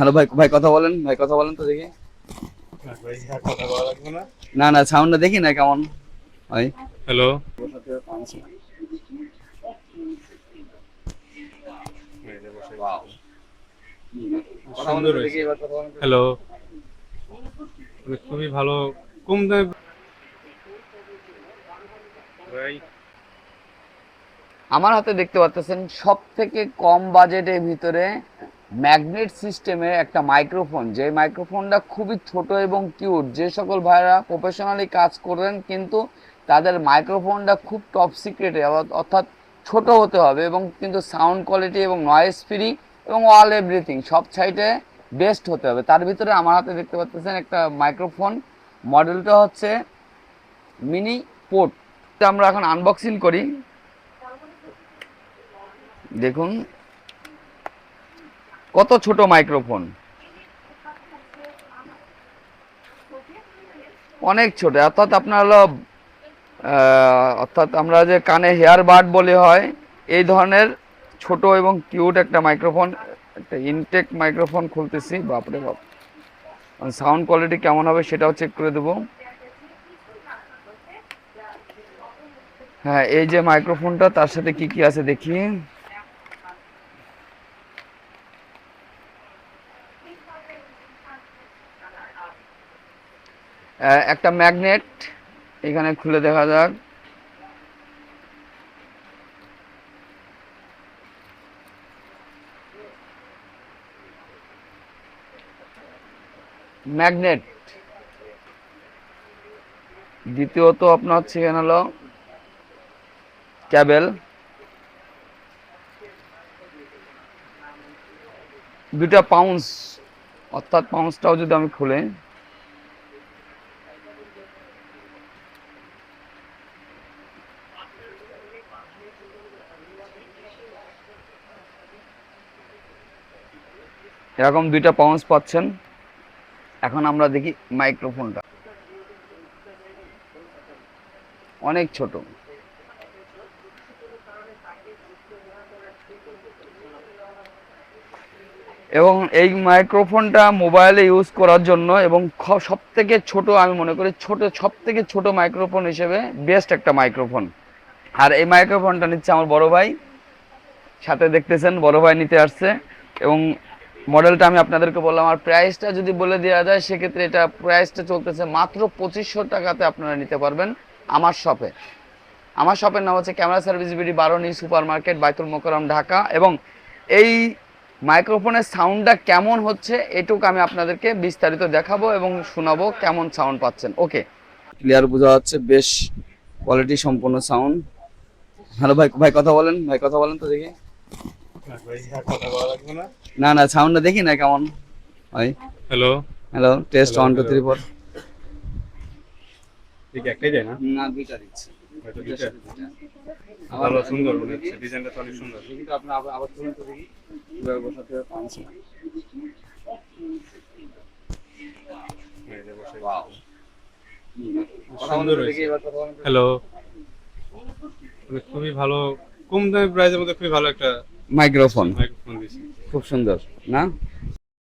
Hello ভাই ভাই কথা বলেন ভাই কথা বলেন তো দেখি। না না সাউন্ডটা দেখি না কেমন ভাই। হ্যালো। হ্যালো। খুবই ভালো। কম দামে ভাই। আমার হাতে দেখতে পাচ্ছেন সব থেকে কম বাজেটের ভিতরে ম্যাগনেট সিস্টেমের একটা মাইক্রোফোন, যে মাইক্রোফোনটা খুবই ছোট এবং কিউট, যে সকল ভাইরা প্রফেশনালি কাজ করেন কিন্তু তাদের মাইক্রোফোনটা খুব টপ সিক্রেটে অর্থাৎ ছোট হতে হবে এবং কিন্তু সাউন্ড কোয়ালিটি এবং নয়েজ ফ্রি এবং অল এভরিথিং সব সাইডে বেস্ট হতে হবে। তার ভিতরে আমার হাতে দেখতে পাচ্ছেন একটা মাইক্রোফোন মডেলটা হচ্ছে মিনি পোর্ট আমরা এখন আনবক্সিং করি। দেখুন। কত ছোট মাইক্রোফোন? অনেক ছোট, অর্থাৎ আপনার হলো অর্থাৎ আমরা যে কানে হেয়ার বাড বলে হয়, এই ধরনের ছোট এবং কিউট একটা মাইক্রোফোন, একটা ইনটেক মাইক্রোফোন খুলতেছি। বাপরে বাপ। সাউন্ড কোয়ালিটি কেমন হবে সেটাও চেক করে দেবো। হ্যাঁ এই যে মাইক্রোফোনটা, তার সাথে কি কি আছে দেখি। একটা ম্যাগনেট এখানে খুলে দেখা যাক। ম্যাগনেট। দ্বিতীয়ত আপনার হচ্ছে এখানে হলো ক্যাবেল। দুটা পাউন্স, অর্থাৎ পাউন্সটাও যদি আমি খুলে এরকম দুইটা পাউন্স পাচ্ছেন। এখন আমরা দেখি মাইক্রোফোনটা অনেক ছোট। এবং এই মাইক্রোফোনটা মোবাইলে ইউজ করার জন্য এবং সব থেকে ছোট, আমি মনে করি ছোট সব থেকে ছোট মাইক্রোফোন হিসেবে বেস্ট একটা মাইক্রোফোন আর এই মাইক্রোফোনটা নিচ্ছে আমার বড় ভাই। সাথে দেখতেছেন, বড় ভাই নিতে আসছে। এবং মডেলটা আমি আপনাদেরকে বললাম, আর প্রাইসটা যদি বলে দেওয়া যায়, সেক্ষেত্রে এটা প্রাইসটা চলতেছে মাত্র পঁচিশশো টাকাতে আপনারা নিতে পারবেন আমার শপে আমার শপের নাম হচ্ছে ক্যামেরা সার্ভিস বিডি বারোনি সুপার মার্কেট বাইতুল মোকরম ঢাকা। এবং এই মাইক্রোফোনের সাউন্ডটা কেমন হচ্ছে, এটুকু আমি আপনাদেরকে বিস্তারিত দেখাবো এবং শোনাবো কেমন সাউন্ড পাচ্ছেন। ওকে ক্লিয়ার বোঝা যাচ্ছে, বেশ কোয়ালিটি সম্পন্ন সাউন্ড হ্যালো, ভাই ভাই, কথা বলেন, ভাই, কথা বলেন তো দেখি। ভাই আর কথা বলা লাগবে না না সাউন্ডটা দেখি না কেমন ভাই hello hello test one two. Three four ঠিক একটাই যায় না? না দুইটা দিচ্ছে। ভালো সুন্দর মনে হচ্ছে ডিজাইনটা অনেক সুন্দর। কিন্তু আপনি আবার আবার তো দেখি বসাতে হবে পাঁচ এই যে বসে। ওয়াও সুন্দর হ্যালো খুবই ভালো কম দামে প্রাইসের মধ্যে খুবই ভালো একটা মাইক্রোফোন। খুব সুন্দর না?